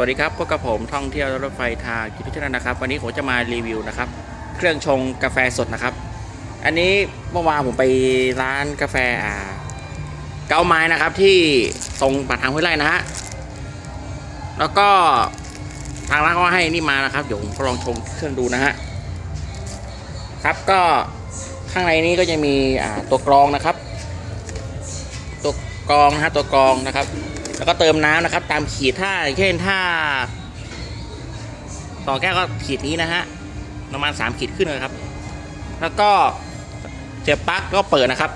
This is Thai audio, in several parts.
วัสดีครับพบกับผมท่องเที่ยวรถไฟทางกิจพิจารณานะครับ วันนี้ผมจะมารีวิวนะครับ เครื่องชงกาแฟสดนะครับ อันนี้เมื่อวานผมไปร้านกาแฟอ่าเก้าไม้นะครับที่ตรงปากทางห้วยไร่นะฮะแล้วก็ทางร้านก็ให้นี่มานะครับเดี๋ยวผมลองชงเครื่องดูนะฮะครับก็ข้างในนี้ก็จะมีอ่าตัวกรองนะครับ ตัวกรองนะฮะตัวกรองนะครับ แล้วก็เติมน้ำนะครับ ตามขีดถ้าเช่นถ้าต่อแก้วก็ขีดนี้นะฮะประมาณ3ขีดขึ้นเลยครับ แล้วก็เสียบปลั๊กก็เปิดนะครับ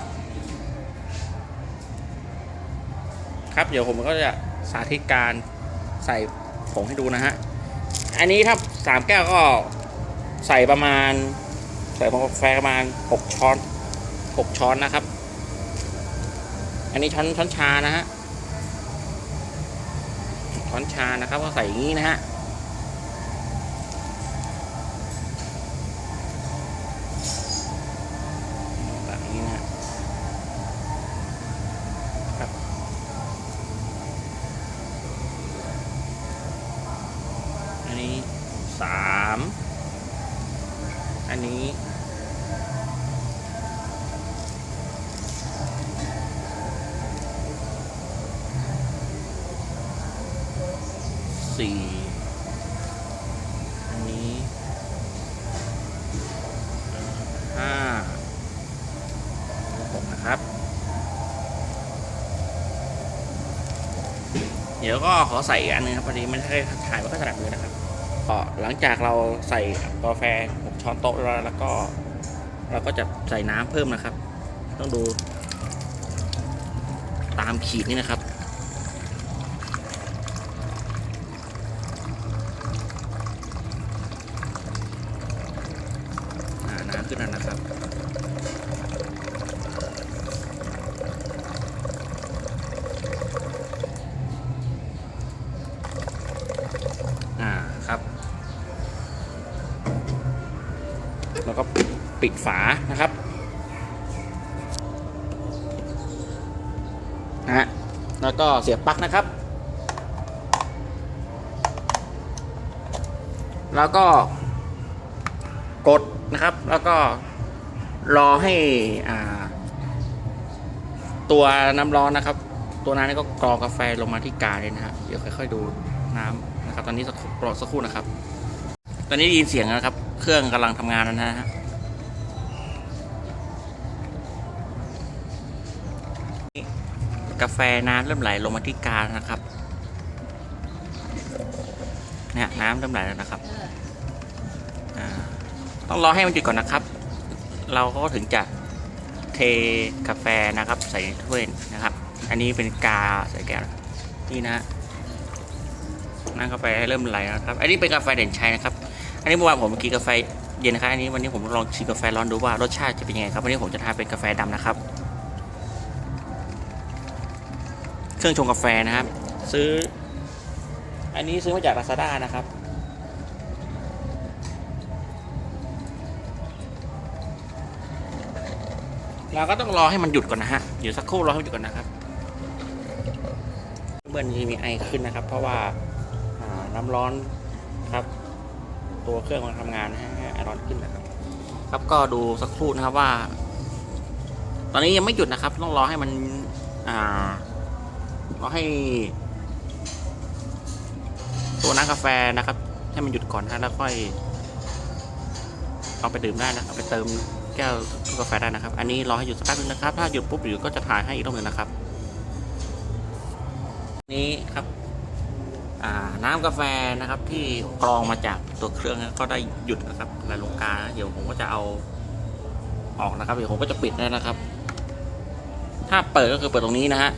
ครับเดี๋ยวผมก็จะสาธิตการใส่ผงให้ดูนะฮะอันนี้ถ้าสามแก้วก็ใส่ประมาณ ใส่ผงกาแฟประมาณ6ช้อน6ช้อนนะครับ อันนี้ช้อนช้อนชานะฮะ ช้อนชานะครับ ก็ใส่อย่างนี้นะฮะแบบนี้นะครับอันนี้สามอันนี้ สี่อันนี้ห้าหกนะครับ เดี๋ยวก็ขอใส่อันนึงครับพอดีไม่ได้ถ่ายไม่ค่อยถนัดมือนะครับก็หลังจากเราใส่กาแฟหกช้อนโต๊ะแล้วแล้วก็ เราก็จะใส่น้ำเพิ่มนะครับ ต้องดูตามขีดนี่นะครับ น้ำขึ้นแล้วนะครับ อ่าครับ แล้วก็ปิดฝานะครับนะฮะแล้วก็เสียบปลั๊กนะครับ แล้วก็ กดนะครับ แล้วก็รอให้อ่าตัวน้ำร้อนนะครับ ตัวน้ำนี่ก็กรองกาแฟลงมาที่กาเลยนะฮะเดี๋ยวค่อย ๆ ดูน้ำนะครับ ตอนนี้สักรอสักครู่นะครับ ตอนนี้ได้ยินเสียงแล้วนะครับ เครื่องกำลังทำงานแล้วนะฮะกาแฟน้ำเริ่มไหลลงมาที่กานะครับเนี่ยน้ำเริ่มไหลแล้วนะครับอ่า ต้องรอให้มันหยุดก่อนนะครับ เราก็ถึงจะเทกาแฟนะครับ ใส่ในถ้วยนะครับ อันนี้เป็นกาใส่แก้วนี่นะฮะน้ำกาแฟเริ่มไหลนะครับ อันนี้เป็นกาแฟเด่นชัยนะครับ อันนี้เมื่อวานผมกินกาแฟเย็นนะครับ อันนี้วันนี้ผมลองชิมกาแฟร้อนดูว่ารสชาติจะเป็นยังไงครับ วันนี้ผมจะทานเป็นกาแฟดำนะครับ เครื่องชงกาแฟนะครับ ซื้อ อันนี้ซื้อมาจาก Lazada นะครับ เราก็ต้องรอให้มันหยุดก่อนนะฮะเดี๋ยวสักครู่รอให้มันหยุดก่อนนะครับเมื่อนี้มีไอขึ้นนะครับ เพราะว่าน้ำร้อนครับ ตัวเครื่องมันทำงานให้ไอร้อนขึ้นนะครับ ครับก็ดูสักครู่นะครับว่า ตอนนี้ยังไม่หยุดนะครับ ต้องรอให้มันอ่ารอให้ ตัวน้ำกาแฟนะครับ ให้มันหยุดก่อนนะแล้วค่อยเอาไปดื่มได้นะเอาไปเติม แก้วกาแฟได้นะครับ อันนี้รอให้หยุดสักแป๊บนึงนะครับ ถ้าหยุดปุ๊บหยุดก็จะถ่ายให้อีกรอบหนึ่งนะครับ นี้ครับน้ำกาแฟนะครับที่กรองมาจากตัวเครื่องก็ได้หยุดนะครับไหลงกานเดี๋ยวผมก็จะเอาออกนะครับ เดี๋ยวผมก็จะปิดแล้นะครับ ถ้าเปิดก็คือเปิดตรงนี้นะฮะ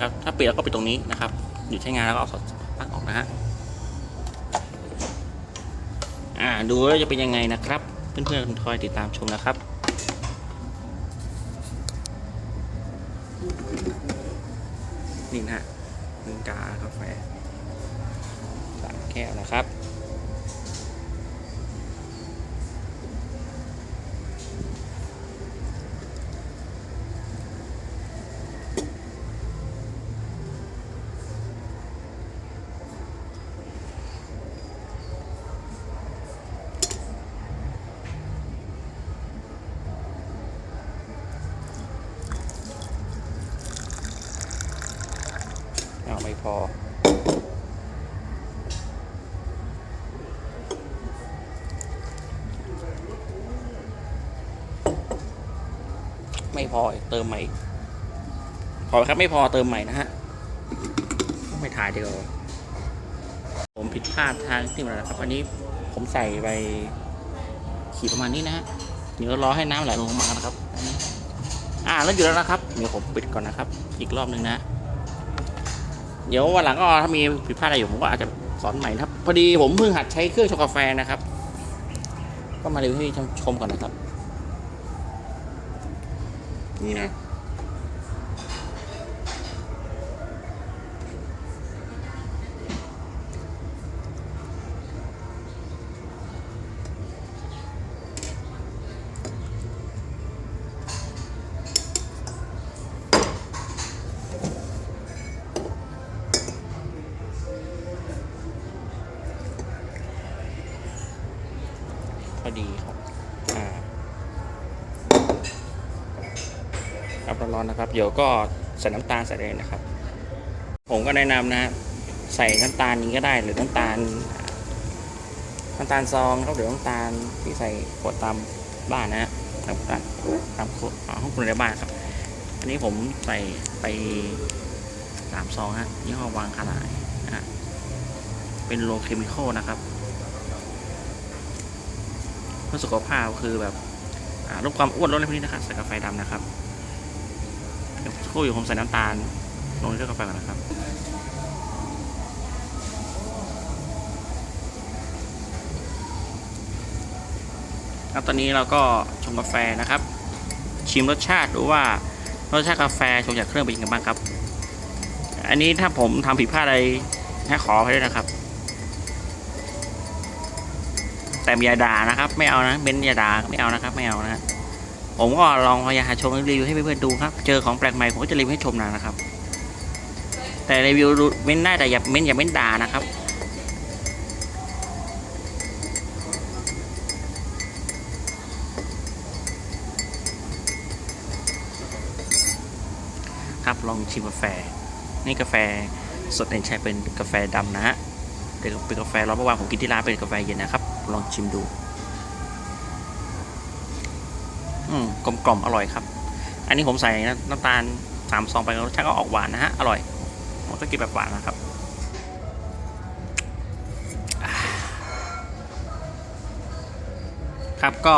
ครับ ถ้าปิดแล้วก็ปิดตรงนี้นะครับ หยุดใช้งานแล้วก็เอาสอดปลั๊กออกนะฮะอ่าดูแล้วจะเป็นยังไงนะครับ เพื่อนๆคอยติดตามชมนะครับนี่นะฮะหนึ่งกากาแฟสามแก้วนะครับ พอ ไม่พอเติมใหม่พอครับไม่พอเติมใหม่นะฮะต้องไปถ่ายเดียวผมผิดพลาดทางที่มันนะครับอันนี้ผมใส่ไปขีดประมาณนี้นะฮะเดี๋ยวรอให้น้ำไหลลงมานะครับ อ่าแล้วอยู่แล้วนะครับ เดี๋ยวผมปิดก่อนนะครับ อีกรอบหนึ่งนะ เดี๋ยววันหลังก็ถ้ามีผิดพลาดอะไรอยู่ผมก็อาจจะสอนใหม่นะครับ พอดีผมเพิ่งหัดใช้เครื่องชงกาแฟนะครับ ก็มาเรียนให้ชมก่อนนะครับ นี่นะ ร้อนๆนะครับ เดี๋ยวก็ใส่น้ำตาลใส่เลยนะครับ ผมก็แนะนำนะใส่น้ำตาลนี้ก็ได้หรือน้ำตาลน้ำตาลซองครับหรือน้ำตาลที่ใส่ขวดตามบ้านนะฮะตามตามตามห้องคุณในบ้านครับ อันนี้ผมใส่ไปสามซองฮะยี่ห้อวางขนาดนะฮะเป็นโลเคมิคอลนะครับเพื่อสุขภาพคือแบบลดความอ้วนลดอะไรพวกนี้นะครับใส่กาแฟดำนะครับ คู่อยู่ผมใส่น้ำตาลลงในเครื่องกาแฟก่อนนะครับครับตอนนี้เราก็ชงกาแฟนะครับ ชิมรสชาติดูว่ารสชาติกาแฟชงจากเครื่องเป็นยังไงบ้างครับ อันนี้ถ้าผมทำผิดพลาดอะไรให้ขอไปด้วยนะครับ แต่ยาด่านะครับ ไม่เอานะเบนยาด่าไม่เอานะครับ ไม่เอานะ ผมก็ลองพยายามหาชมรีวิวให้เพื่อนๆดูครับ เจอของแปลกใหม่ผมก็จะรีวิวให้ชมนะนะครับ แต่รีวิวดูเม้นได้แต่อย่าเม้นอย่าเม้นด่านะครับครับลองชิมกาแฟ นี่กาแฟสดเอ็นใช้เป็นกาแฟดำนะฮะเป็นกาแฟร้อนเมื่อวานผมกินที่ร้านเป็นกาแฟเย็นนะครับ ลองชิมดู อืมกลมกล่อมอร่อยครับ อันนี้ผมใส่น้ำตาลสามซองไปรสชาติก็ออกหวานนะฮะ อร่อยผมก็กินแบบหวานนะครับครับก็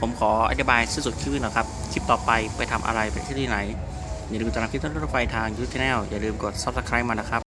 ผมขออธิบายสิ้นสุดคลิปนี้นะครับ คลิปต่อไปไปทำอะไรไปที่ที่ไหน อย่าลืมติดตามคลิปต้นรถไฟทางยูทูบช anel อย่าลืมกด subscribe มานะครับ